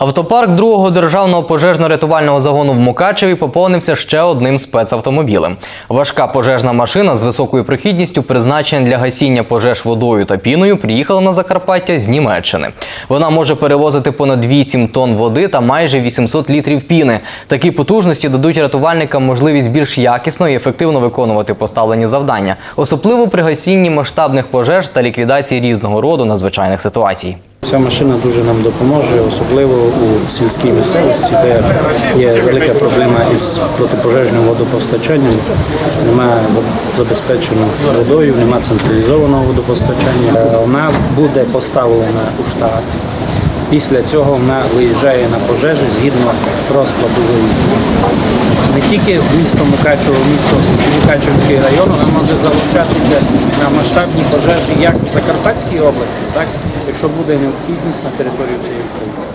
Автопарк другого державного пожежно-рятувального загону в Мукачеві поповнився ще одним спецавтомобілем. Важка пожежна машина з високою прохідністю, призначена для гасіння пожеж водою та піною, приїхала на Закарпаття з Німеччини. Вона може перевозити понад 8 тонн води та майже 800 літрів піни. Такі потужності дадуть рятувальникам можливість більш якісно і ефективно виконувати поставлені завдання, особливо при гасінні масштабних пожеж та ліквідації різного роду надзвичайних ситуацій. Ця машина дуже нам допоможе, особливо у сільській місцевості, де є велика проблема із протипожежним водопостачанням. Немає забезпечено водою, немає централізованого водопостачання. Е, Вона буде поставлена у штат. Після цього вона виїжджає на пожежі згідно розкладу виїзду. Не тільки місто Мукачево, місто Мукачевський район, вона може залучатися на масштабні пожежі як в Закарпатській області, так якщо буде необхідність на території цієї України.